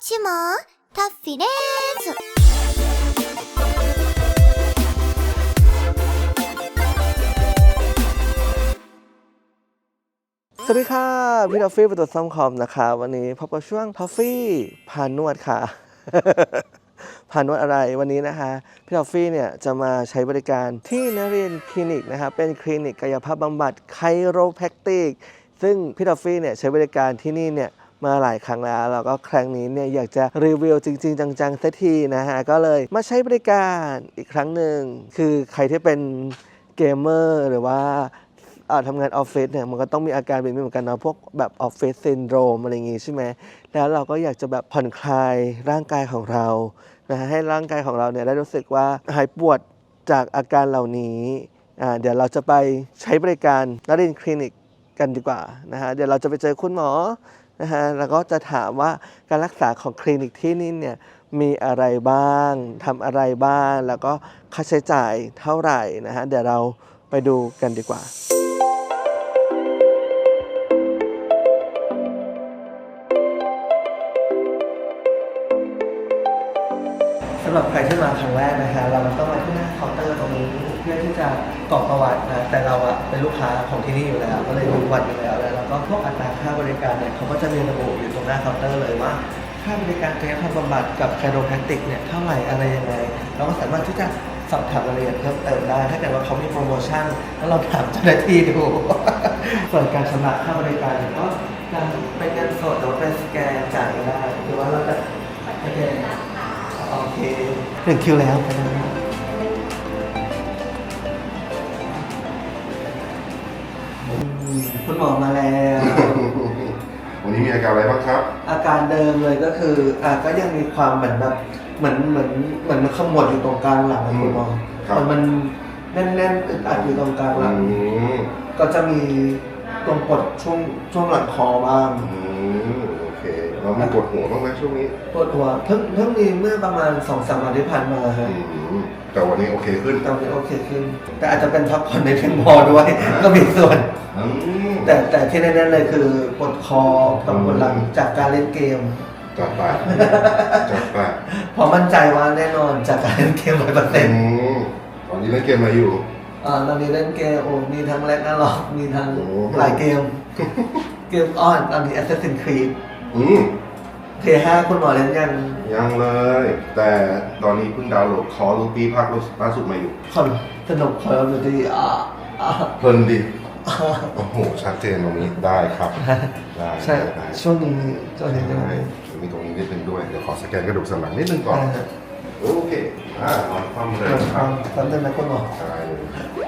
ちもタッフィです。 สวัสดีค่ะ พี่ทอฟฟี่ประตูซ่อมคอมนะคะ วันนี้พบกับช่วงทอฟฟี่พานวดค่ะ พานวดอะไรวันนี้นะคะ พี่ทอฟฟี่เนี่ยจะมาใช้บริการที่นเรียนคลินิกนะคะเป็นคลินิกกายภาพบำบัดไคโรแพคติก ซึ่งพี่ทอฟฟี่เนี่ยใช้บริการที่นี่เนี่ย มาหลายครั้งแล้ว แล้วก็ครั้งนี้เนี่ยอยากจะรีวิวจริง ๆ จังๆสักทีนะฮะ ก็เลยมาใช้บริการอีกครั้งหนึ่ง คือใครที่เป็นเกมเมอร์หรือว่าอาทำงานออฟฟิศเนี่ยมันก็ต้องมีอาการแบบนี้เหมือนกันเนาะพวกแบบออฟฟิศซินโดรมอะไรอย่างงี้ใช่ไหมแล้วเราก็อยากจะแบบผ่อนคลายร่างกายของเรานะให้ร่างกายของเราเนี่ยได้รู้สึกว่าหายปวดจากอาการเหล่านี้อ่าเดี๋ยวเราจะไปใช้บริการนรินคลินิกกันดีกว่านะฮะเดี๋ยวเราจะไปเจอคุณหมอ นะฮะแล้วก็จะถามว่าการรักษาของคลินิกที่นี่เนี่ยมีอะไรบ้างทำอะไรบ้าง แล้วก็ค่าใช้จ่ายเท่าไหร่นะฮะเดี๋ยวเราไปดูกันดีกว่าสำหรับใครที่มาครั้งแรกนะคะเราต้องมาที่ เพื่อที่จะกรอกประวัตินะแต่เราอะเป็นลูกค้าของที่นี่อยู่แล้ว ก็เลยรู้ประวัติอยู่แล้วแล้วก็พวกอัตราค่าบริการเนี่ยเขาก็จะมีระบุอยู่ตรงหน้าเคาน์เตอร์เลยว่าค่าบริการกายภาพบำบัดกับไคโรแพคติกเนี่ยเท่าไหร่อะไรยังไงเราก็สามารถที่จะสอบถามรายละเอียดเพิ่มเติมได้ ถ้าเกิดว่าเขามีโปรโมชั่น แล้วเราถามเจ้าหน้าที่ดู ส่วนการชำระค่าบริการเนี่ยก็การเป็นเงินสดหรือว่าเป็นสแกนจ่ายก็ได้ หรือว่าเราจะสแกนโอเคถึงคิวแล้วไปเลย คุณหมอมาแล้ว วันนี้มีอาการอะไรบ้างครับ อาการเดิมเลยก็คืออะก็ยังมีความเหมือนแบบเหมือนเหมือนเหมือนมันขมวดอยู่ตรงกลางหลังนะคุณหมอครับมันมันแน่นๆอึดอัดอยู่ตรงกลางหอืลังมก็จะมีตรงปวดช่วงช่วงหลังคอบ้าง อืมโอ เคเรามีปวดหัวบ้างไหมช่วงนี้ปวดหัวเพิ่งเพิ่งมีเมื่อประมาณสองสามวันที่ผ่านมาฮะอืมแต่วันนี้โอเคขึ้นตอนนี้โอเคขึ้น แต่อาจจะเป็นพักผ่อนในเพียงพอด้วย ก็มีส่วน อืม แต่แต่ที่แน่ๆเลยคือปวดคอกับปวดหลังจากการเล่นเกม จัดไปจัดไปเพราะมั่นใจว่าแน่นอนจากการเล่นเกมร้อยเปอร์เซ็อืนต์มตอนนี้เล่นเกมอะไรอยู่ อ่าตอนนี้เล่นเกมโอ้มีทั้งแร็กนาล็อกมีทั้งโอ้โหหลายเกม เกมอ้อนตอนนี้ Assassin's Creed อืม P5 คุณหมอเล่นยังยังเลย แต่ตอนนี้เพิ่งดาวน์โหลดคอรูปีภาคล่าสุดมาอยู่คนสนุกคอยดูดีอ่าอ่าเพลินดิโอ้โหชัดเจนตรงนี้ได้ครับ ได้ใช่ได้ช่วงนี้ช่วงนี้ได้มีตรงนี้นิดนึงด้วย เดี๋ยวขอสแกนกระดูกสันหลังนิดนึงก่อนอ่าโอเค อ่านอนคว่ำเลยเดี๋ยวครัฟับงแป๊บนึงนะคุณหมอใช่เลย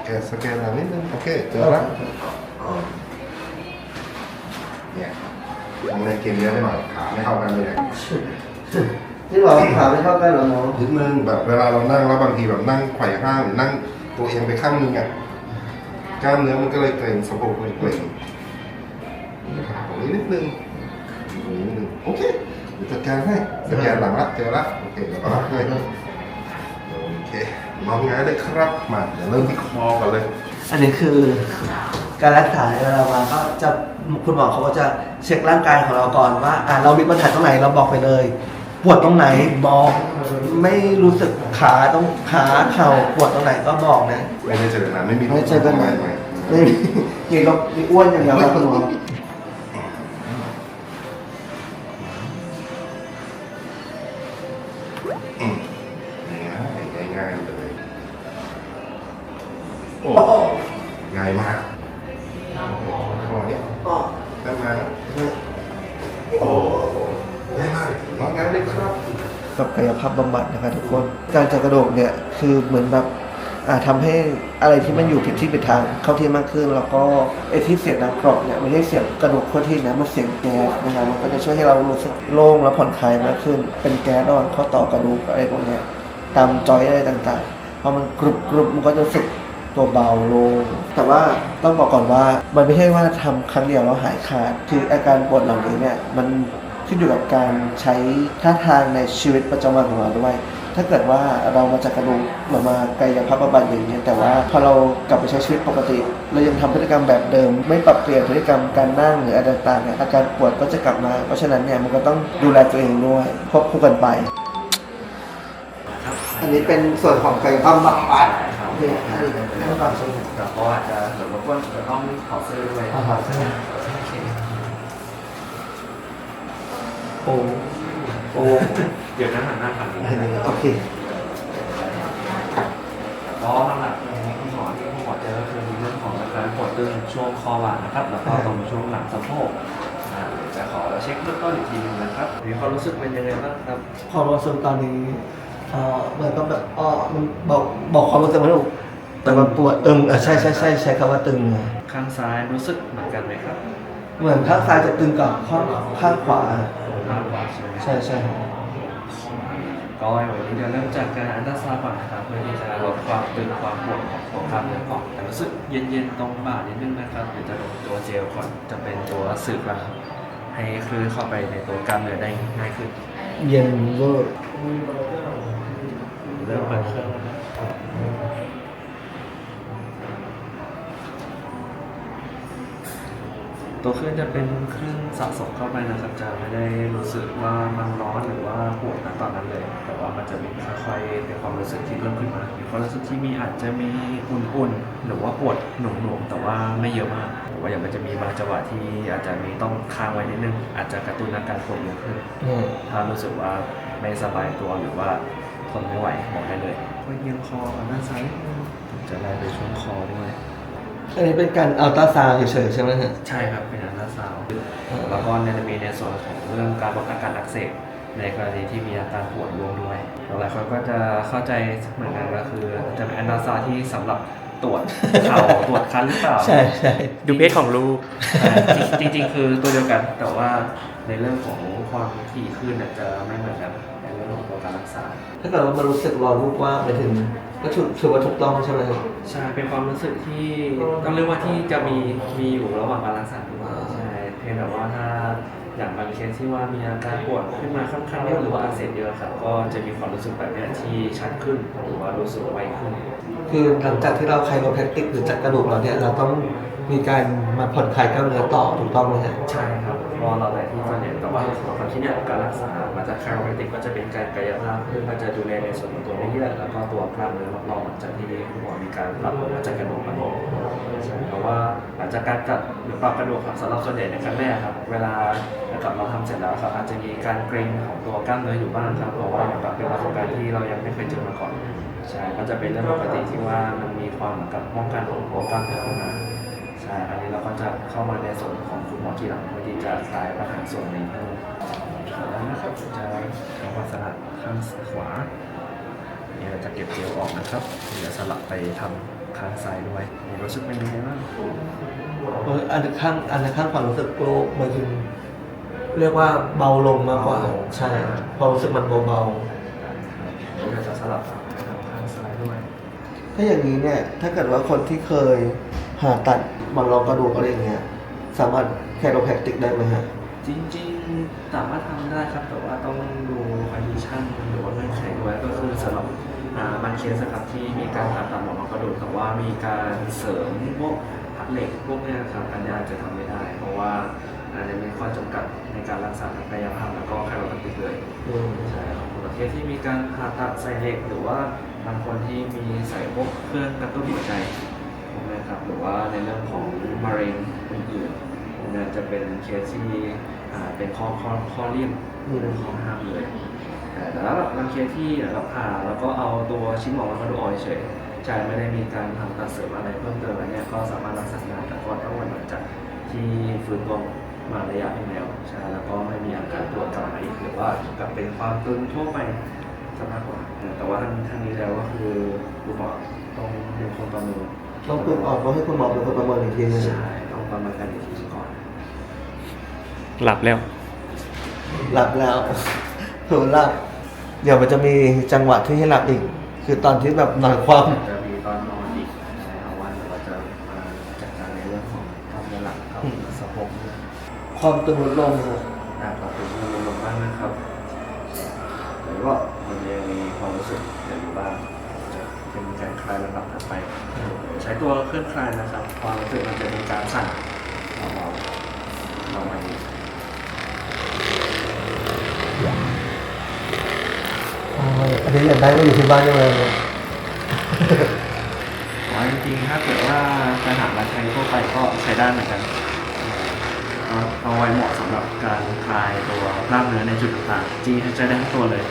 แกสแกนหลังนิดนึง โอเค เจอแล้วอ่าเนี่ย ทำในเกมเยอะไปหน่อยขาไม่เท่ากันเลยเนี่ยที่บอกว่าขาไม่เท่ากันเหรอหมอนิดนึงแบบเวลาเรานั่งแล้วบางทีแบบนั่งไขว่ห้างหรือนั่งตัวเองไปข้างนึงอะกล้ามเนื้อมันก็เลยเกร็งสะโพกมันเกร็งนะครับตรงนี้นิดนึงตรงนี้นิดนึงโอเคเดี๋ยวจัดการให้สแกนหลังละเจอละโอเคแล้วก็รักให้โอเคมองง่ายเลยครับมาเดี๋ยวเริ่มที่คอกันเลย อันนี้คือการรักษาเวลามาก็จะ คุณหมอเขาก็จะเช็คร่างกายของเราก่อนว่าอ่าเรามีปัญหาตรงไหนเราบอกไปเลย ปวดตรงไหนบอกไม่รู้สึกขาต้องขาเข่าปวดตรงไหนก็บอกนะ ไม่ได้เจอนะไม่มีไม่เจอกันไหนไม่ไม่มีมีก็มีอ้วนอย่างเดียวครับคุณหมออืมง่ายง่ายๆเลย โอ้ โอ้ง่ายมากมางั้นเลยครับกับกายภาพบำบัดนะครับทุกคน การจัดกระโดูกเนี่ยคือเหมือนแบบอ่าทำให้อะไรที่มันอยู่ผิดที่ผิดทางเข้าที่มากขึ้น แล้วก็ไอ้ที่เสียงดังกรอบเนี่ยไม่ใช่เสียงกระดูกข้าที่นะมันเสียงแก๊สนะครับมันก็จะช่วยให้เรารู้สึกโล่งและผ่อนคลายมากขึ้น เป็นแก๊สระหว่างข้อต่อกระดูกอะไรพวกเนี้ยตามจอยอะไรต่างๆพอมันกรุบกรุบมันก็จะรู้สึก ตัวเบาลง แต่ว่าต้องบอกก่อนว่ามันไม่ใช่ว่าทำครั้งเดียวแล้วหายขาด คืออาการปวดเหล่านี้เนี่ยมันขึ้นอยู่กับการใช้ท่าทางในชีวิตประจำวันของเราด้วย ถ้าเกิดว่าเรามาจากกระดูกเหมือนมากายภาพบำบัดอย่างเงี้ยแต่ว่าพอเรากลับไปใช้ชีวิตปกติ เรายังทำพฤติกรรมแบบเดิม ไม่ปรับเปลี่ยนพฤติกรรมการนั่งหรืออะไรต่างๆเนี่ยอาการปวดก็จะกลับมา เพราะฉะนั้นเนี่ยมันก็ต้องดูแลตัวเองด้วยควบคู่กันไป อันนี้เป็นส่วนของกายภาพบำบัด เนี่ยอันนี้ขั้นตอนสุดแต่ก็อาจจะเดี๋ยวรบกวนจะต้องขอซื้อด้วยอาหารใช่ไหมโอ้โอ้เดี๋ยวนะหันหน้าฝั่งนี้อันนี้โอเคก็หลักๆในคุณหมอที่คุณหมอเจอก็คือมีเรื่องของอาการปวดตึงช่วงคอบ่านะครับ แล้วก็ตรงช่วงหลังสะโพกจะขอเช็คเบื้องต้นอีกทีหนึงนะครับมีความรู้สึกเป็นยังไงบ้างครับความรู้สึกตอนนี้ อ่อเหมือนก็แบบอ๋อมันบอกบอกความรู้สึกไม่ถูกแต่มันปวดตึงเออใช่ใช่ใช่ใช้คำว่าตึงอะข้างซ้ายรู้สึกเหมือนกันไหมครับเหมือนข้างซ้ายจะตึงกับข้างข้างขวา ข้างขวาใช่ไหมใช่ใช่ก็วันนี้จะเริ่มจากการอันตราซาวด์ก่อนนะครับเพื่อที่จะลดความตึงความปวดของตัวกล้ามเนื้อก่อนแต่รู้สึกเย็นๆตรงบ่านิดนึงนะครับเดี๋ยวจะลงตัวเจลก่อนจะเป็นตัวสืบรังให้คลื่นเข้าไปในตัวกล้ามเนื้อได้ง่ายขึ้น เย็นเวอร์ เริ่มเปิดเครื่องแล้วนะตัวเครื่องจะเป็นเครื่องสะสมเข้าไปนะครับ จะไม่ได้รู้สึกว่ามันร้อนหรือว่าปวดนะตอนนั้นเลย แต่ว่ามันจะมีค่อยๆเป็นความรู้สึกที่เพิ่มขึ้นมามีความรู้สึกที่มีอาจจะมีอุ่นๆหรือว่าปวดหน่วงๆแต่ว่าไม่เยอะมากแต่ว่าอย่างมันจะมีบางจังหวะที่อาจจะมีต้องค้างไว้นิดนึงอาจจะกระตุ้นอาการปวดเยอะขึ้นเนี่ยถ้ารู้สึกว่าไม่สบายตัวหรือว่าท นไม่ไหวบอกได้เลยก็เอียงคอด้านซ้ายนิดนึงผมจะไล่ไปช่วงคอด้วยอันนี้เป็นการอัลตราซาวด์เฉยๆใช่ไหมฮะใช่ครับเป็นอันตราซาวด์แล้วก็ในมีในส่วนของเรื่องการลดอาการอักเสบในกรณีที่มีอาการปวดร่วมด้วยหลายคนก็จะเข้าใจเหมือนกันก็คือจะเป็นอันตราซาวด์ที่สำหรับ ตรวจเข่าตรวจคันหรือเปล่าใช่ใช่ดูเพศของลูก จริง ๆ คือตัวเดียวกันแต่ว่าในเรื่องของความถี่ขึ้นเนี่ยจะไม่เหมือนกันในเรื่องของตัวการรักษา ถ้าเกิดว่ามันรู้สึกร้อนรูปว่าไปถึงก็ถือถือว่าถูกต้องใช่ไหมครับใช่เป็นความรู้สึกที่ต้องเรียกว่าที่จะมีมีอยู่ระหว่างการรักษาด้วยใช่เพียงแต่ว่าถ้าอย่างบางเคสที่ว่ามีอาการปวดขึ้นมาค่อนข้างเยอะหรือว่าอักเสบเยอะครับก็จะมีความรู้สึกแบบเนี้ยที่ชัดขึ้นหรือว่ารู้สึกไวขึ้น คือหลังจากที่เราไคโรแพคติกหรือจัดกระดูกเราเนี่ยเราต้องมีการมาผ่อนคลายกล้ามเนื้อต่อถูกต้องไหมฮะใช่ครับเพราะเราหลายที่ส่วนใหญ่แต่ว่าของที่เนี่ยการรักษามาจากคาร์โบไฮเดรตก็จะเป็นการกายภาพเพื่อจะดูแลในส่วนของตัวเนื้เยื่อแล้วก็ตัวกล้ามเนื้อรอบๆหลังจากที่คุณหมอมีการรับมาจากกระดูกมันใช่เพราะว่าหลังจากการจัดหรือปรับกระดูกครับสำหรับส่วนใหญ่ในครั้งแรกครับเวลานะครับเราทำเสร็จแล้วครับอาจจะมีการเกร็งของตัวกล้ามเนื้ออยู่บ้างครับเพราะว่าเหมือนกับเป็นประสบการณ์ที่เรายังไม่เคยเจอมาก่อน ใช่ก็จะเป็นเรื่องปกติที่ว่ามันมีความเหมือนกับป้องกันของตัวกล้ามเนื้อเข้ามาใช่อันนี้เราก็จะเข้ามาในส่วนของคุณหมอทีหลังเพื่อที่จะคลายปัญหาส่วนนี้เพิ่มแล้วนะครับจะทำความสะอาดข้างขวานี่เราจะเก็บเจลออกนะครับเดี๋ยวสลับไปทำข้างซ้ายด้วยนี่รู้สึกเป็นยังไงบ้างเอออันข้างอันข้างความรู้สึกโกรธมันคือเรียกว่าเบาลงมากกว่าใช่ความรู้สึกมันเบาเดี๋ยวเราจะสลับไปทำข้างซ้ายด้วย ๆ ถ้าอย่างนี้เนี่ย ถ้าเกิดว่าคนที่เคยผ่าตัดหมอนรองกระดูกอะไรอย่างเงี้ย สามารถไคโรแพคติกได้ไหมฮะ จริงๆสามารถทำได้ครับ แต่ว่าต้องดูคอนดิชันหรือว่าเงื่อนไขด้วยก็คือสำหรับอ่าบางเคสนะครับที่มีการผ่าตัดหมอนรองกระดูกแต่ว่ามีการเสริมพวกพัดเหล็กพวกเนี้ยครับอันนี้อาจจะทำไม่ได้ เพราะว่าอาจจะมีข้อจำกัดในการรักษาทางกายภาพแล้วก็ไคโรแพคติกเลยอืมใช่ครับประเภทที่มีการผ่าตัดใส่เหล็กหรือว่า บางคนที่มีใส่พวกเครื่องกระตุ้นหัวใจนี้ครับหรือว่าในเรื่องของมะเร็งอื่นๆนี้จะเป็นเคสที่อ่าเป็นข้อข้อข้อเลี่ยงเป็นข้อห้ามเลยแต่แล้วบางเคสที่เราผ่าแล้วก็เอาตัวชิ้นหมอนรองกระดูออกเฉยใช่ไม่ได้มีการทำตัดเสริมอะไรเพิ่มเติมอะไรเงี้ยก็สามารถรักษาได้แต่ก็ต้องวันหลังจากที่ฟื้นตัวมาระยะหนึงแล้วใช่แล้วก็ไม่มีอาการปวดกลับมาอีกหรือว่ากลับเป็นความตึงทั่วไป จะมากกว่าเออแต่ว่าทั้งทั้งนี้แล้วก็คือคุณหมอต้องเป็นคนประเมินต้องปรึกออกก็ให้คุณหมอเป็นคนประเมินอีกทีนึงใช่ต้องประเมินกันอีกทีก่อนหลับแล้ว หลับแล้วเผลอหลับเดี๋ยวมันจะมีจังหวะที่ให้หลับอีก คือตอนที่แบบนอนคว่จะมีตอนนอนอีกในวันเดี๋ยวเราจะมาจัดการในเรื่องของกล้ามเนื้อหลังกับสะโพกด้วยำความตึงลดลงฮะ อ่าขอบคุณคุณลงมากนะครับแล้วก็มันยังมีความรู้สึก คลายระดับถัดไป ใช้ตัวเคลื่อนคลายนะครับ ความรู้สึกมันจะเป็นการสั่นเบาเบาๆนี้อันนี้อยากได้ก็อยู่ที่บ้านยังไงเลยจริงๆถ้าเกิดว่าจะหามาใช้ทั่วไปก็ใช้ได้เหมือนกันเอาเอาไว้เหมาะสำหรับการคลายตัวกล้ามเนื้อในจุดต่างๆจริงๆใช้ได้ทั้งตัวเลย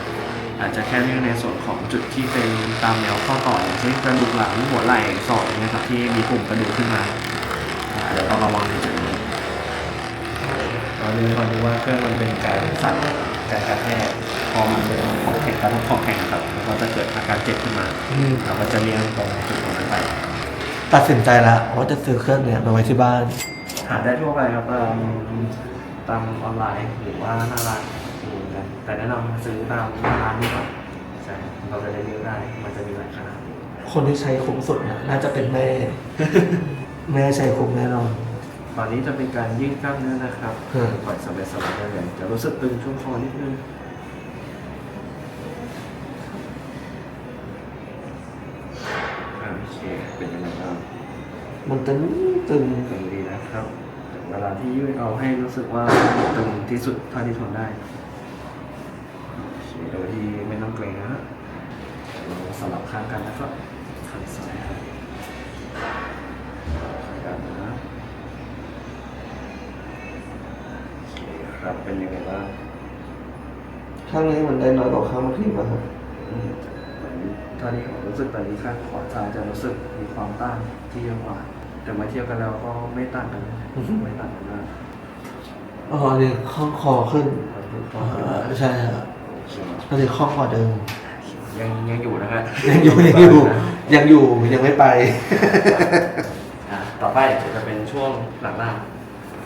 อาจจะแค่เรื่องในส่วนของจุดที่เป็นตามแนวข้อต่ออย่างเช่นกระดูกหลังหัวไหล่ศอกเนี่ยครับที่มีปุ่มกระดูกขึ้นมาอ่าเดี๋ยวต้องระวังในจุดนี้ตอนนี้ก่อนดูว่าเครื่องมันเป็นการสั่นการกระแทกพอมันเป็นของแข็งกระทบของแข็งนะครับแล้วก็จะเกิดอาการเจ็บขึ้นมาเราก็จะเลี่ยงตรงจุดตรงนั้นไปตัดสินใจแล้วว่าจะซื้อเครื่องเนี้ยมาไว้ที่บ้าน หาได้ทั่วไปครับตามตามออนไลน์หรือว่าหน้าร้านมีเหมือนกัน แต่แนะนำซื้อตามหน้าร้านดีกว่าใช่เราจะได้เลือกได้ มันจะมีหลายขนาดคนที่ใช้คุ้มสุดเนี่ยน่าจะเป็นแม่ แม่ใช้คุ้มแน่นอนตอนนี้จะเป็นการยืดกล้ามเนื้อนะครับอืมปล่อยสบายๆได้เลยจะรู้สึกตึงช่วงคอนิดนึงอ่าโอเคเป็นยังไงบ้างมันตึงตึงตึงดีนะครับแต่เวลาที่ยืดเอาให้รู้สึกว่าตึงที่สุดเท่าที่ทนได้ โอเคโดยที่ไม่ต้องเกรงนะฮะเราสลับข้างกันนะครับข้างซ้ายครับข้างกันนะโอเคครับเป็นยังไงบ้างข้างนี้มันได้น้อยกว่าข้างเมื่อกี้ป่ะครับอืมตอนนี้เท่าที่ผมรู้สึกตอนนี้ข้างขวาซ้ายจะรู้สึกมีความต้านที่เยอะกว่า แต่มาเทียบกันแล้วก็ไม่ต่างกันนะไม่ต่างกันมากอ๋ออันนี้ข้องคอขึ้นอ๋อ่อาใช่ครับ อันนี้ข้องคอเดิม ยังยังอยู่นะครับยังอยู่ยังอยู่ยังอยู่ยังไม่ไปอะต่อไปจะเป็นช่วงหลังล่าง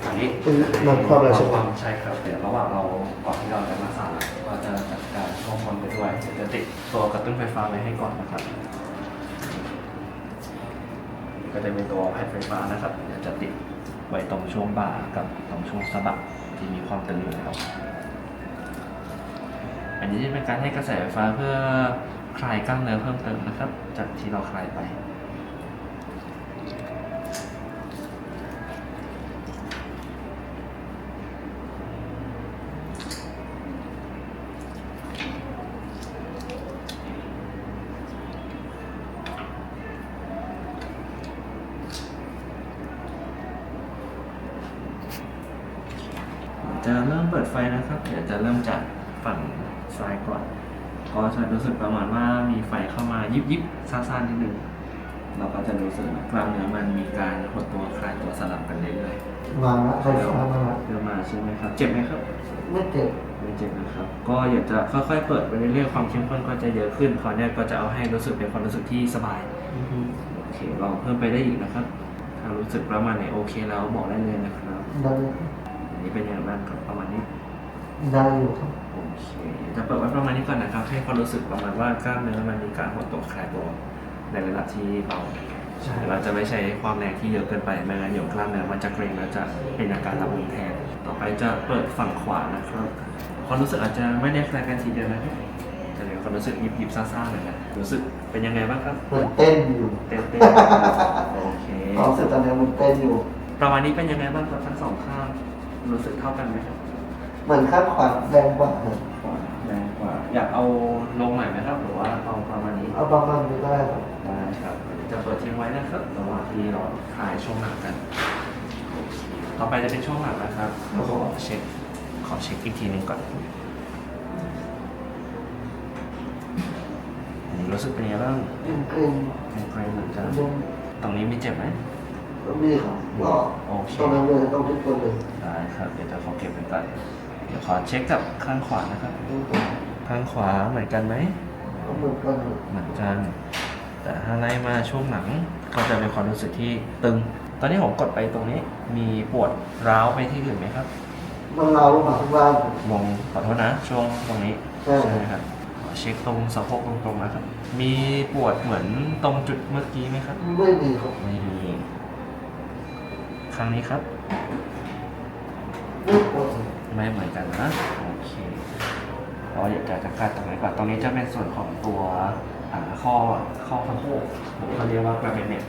อันนี้เป็นนำความอะไรใช่ไหม ความใช่ครับเดี๋ยวระหว่างเราก่อนที่เราจะมาสานก็จะจัดการช่วงบนไปด้วยเดี๋ยวจะติดตัวกระตุ้นไฟฟ้าไว้ให้ก่อนนะครับ ก็จะเป็นตัวแผ่นไฟฟ้านะครับเดี๋ยวจะติดไว้ตรงช่วงบ่ากับตรงช่วงสะบักที่มีความตึงอยู่แล้ว อันนี้จะเป็นการให้กระแสไฟฟ้าเพื่อคลายกล้ามเนื้อเพิ่มเติมนะครับ จากที่เราคลายไปจะเริ่มเปิดไฟนะครับ เดี๋ยวจะเริ่มจาก ฝั่งซ้ายก่อนก็จะรู้สึกประมาณว่ามีไฟเข้ามายิบยิบๆซ่าๆนิดนึงเราก็จะรู้สึกเหมือนกล้ามเนื้อมันมีการหดตัวคลายตัวสลับกันเรื่อยมาละไฟฟ้ามาละๆเริ่มมาใช่ไหมครับ เจ็บไหมครับไม่เจ็บไม่เจ็บนะครับ ก็อยากจะค่อยๆเปิดไปเรื่อยๆความเข้มข้นก็จะเยอะขึ้นคราวเนี้ยก็จะเอาให้รู้สึกเป็นความรู้สึกที่สบายโอเคลองเพิ่มไปได้อีกนะครับ ถ้ารู้สึกประมาณไหนโอเคแล้วบอกได้เลยนะครับได้อันนี้เป็นยังไงบ้างครับประมาณนี้ ได้อยู่ครับโอเคจะเปิดไว้ประมาณนี้ก่อนนะครับ ให้ความรู้สึกประมาณว่ากล้ามเนื้อมันมีการหดตัวคลายตัวในระดับที่เบาใช่เราจะไม่ใช้ความแรงที่เยอะเกินไปไม่งั้นเดี๋ยวกล้ามเนื้อมันจะเกร็งแล้วจะเป็นอาการรับมือแทน ต่อไปจะเปิดฝั่งขวานะครับความรู้สึกอาจจะไม่ได้คล้ายกันทีเดียวนะครับแต่เดี๋ยวความรู้สึกยิบยิบๆซ่าๆหน่อยนะรู้สึกเป็นยังไงบ้างครับมันเต้นอยู่เต้นเต้นๆโอเคความรู้สึกตอนนี้มันเต้นอยู่ประมาณนี้เป็นยังไงบ้างครับทั้งสองข้างรู้สึกเท่ากันไหมครับ เหมือนข้างขวาแรงกว่าครับขวาแรงกว่า อยากเอาลงหน่อยไหมครับ หรือว่าเอาประมาณนี้เอาประมาณนี้ก็ได้ครับได้ครับจะเปิดทิ้งไว้นะครับระหว่างที่เราคลายช่วงหลังกัน ต่อไปจะเป็นช่วงหลังนะครับขอเช็คขอเช็คอีกทีหนึงก่อนอันนี้รู้สึกเป็นยังไงบ้างเป็นเกร็งเกรงๆเหมือนกันยังตรงนี้มีเจ็บไหมก็มีครับก็โอเคตรงนั้นเลยต้องทุกคนเลยได้ครับเดี๋ยวจะขอเก็บไว้ก่อน เดี๋ยวขอเช็คกับข้างขวานะครับ ข้างขวาเหมือนกันไหมก็เหมือนกันเหมือนกัน แต่ถ้าไล่มาช่วงหลังก็จะเป็นความรู้สึกที่ตึง ตอนนี้ผมกดไปตรงนี้ มีปวดร้าวไปที่อื่นไหมครับมันเราลงมาข้างล่างมองขอโทษนะ ช่วงตรงนี้ใช่ไหมครับขอเช็คตรงสะโพกตรงๆนะครับ มีปวดเหมือนตรงจุดเมื่อกี้ไหมครับ ไม่มีครับ ไม่มี ครั้งนี้ครับไม่ปวด ไม่เหมือนกันนะโอเคเราอยากจะจัดการตรงไหนก่อนตรงนี้จะเป็นส่วนของตัวอ่าข้อข้อสะโพกผมเขาเรียกว่ากระเป็นเน็ต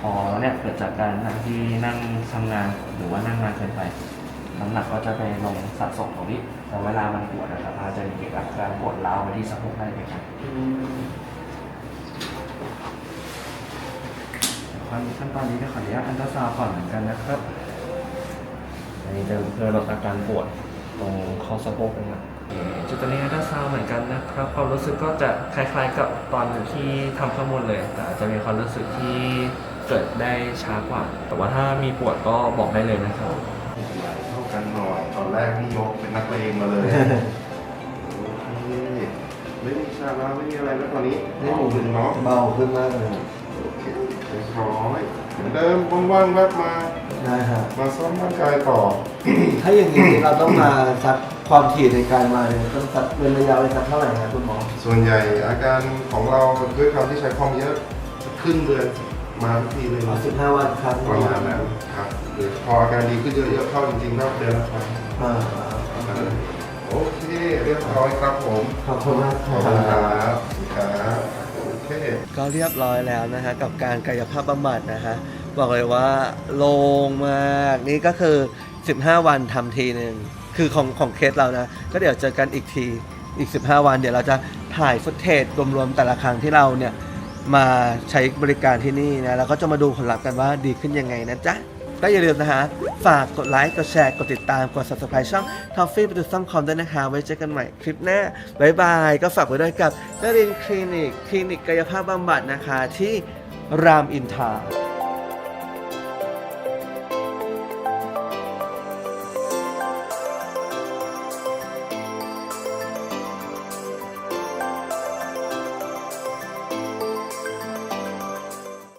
พอเนี่ยเกิดจากการนั่งที่นั่งทำงานหรือว่านั่งนานเกินไปน้ำหนักก็จะไปลงสะสมตรงนี้แต่เวลามันปวดนะครับอาจจะมีอาการปวดร้าวไปที่สะโพกได้ไหมครับขั้นขั้นตอนนี้ก็ขออนุญาตอันตราซาวด์ก่อนเหมือนกันนะครับ อันนี้จะเพื่อลดอาการปวดตรงข้อสะโพกนะครับจุดตรงนี้อันตราซาวด์เหมือนกันนะครับ ความรู้สึกก็จะคล้ายๆกับตอนที่ทำข้อมูลเลย แต่อาจจะมีความรู้สึกที่เกิดได้ช้ากว่า แต่ว่าถ้ามีปวดก็บอกได้เลยนะครับเท่ากันหน่อยตอนแรกนี่ยกเป็นนักเลงมาเลยโอเคไม่มีชาลาไม่มีอะไรแล้วตอนนี้เบาขึ้นเนาะเบาขึ้นมากเลยโอเคเรียบร้อยเหมือนเดิมว่างๆแวบมา ได้ฮะมาซ้อมร่างกายต่อ ถ้าอย่างนี้เราต้องมาซักความถี่ในการมาเนี่ยต้องซักเป็นระยะเวลาเท่าไหร่ครับคุณหมอ ส่วนใหญ่อาการของเราด้วยความที่ใช้คอมเยอะครึ่งเดือนมาทุกทีเลยสิบห้าวันครั้งประมาณนั้นครับหรือพออาการดีขึ้นเยอะๆเข้าจริงๆก็เดือนละครั้งอ่าโอเคเรียบร้อยครับผมขอบคุณมากขอบคุณครับครับโอเคก็เรียบร้อยแล้วนะฮะกับการกายภาพบำบัดนะฮะ บอกเลยว่าโล่งมากนี่ก็คือ 15 วันทำทีหนึ่งคือของของเคสเรานะ ก็เดี๋ยวเจอกันอีกทีอีก 15 วันเดี๋ยวเราจะถ่ายฟุตเทจรวมๆแต่ละครั้งที่เราเนี่ยมาใช้บริการที่นี่นะแล้วก็จะมาดูผลลัพธ์กันว่าดีขึ้นยังไงนะจ๊ะก็อย่าลืมนะฮะ ฝากกดไลค์ กดแชร์ กดติดตาม กด subscribe ช่อง Toffee ประตูซ่อมคอมด้วยนะคะ ไว้เจอกันใหม่คลิปหน้าบายบาย ก็ฝากไว้ด้วยกับนรินทร์คลินิก คลินิกกายภาพบำบัดนะคะที่รามอินทรา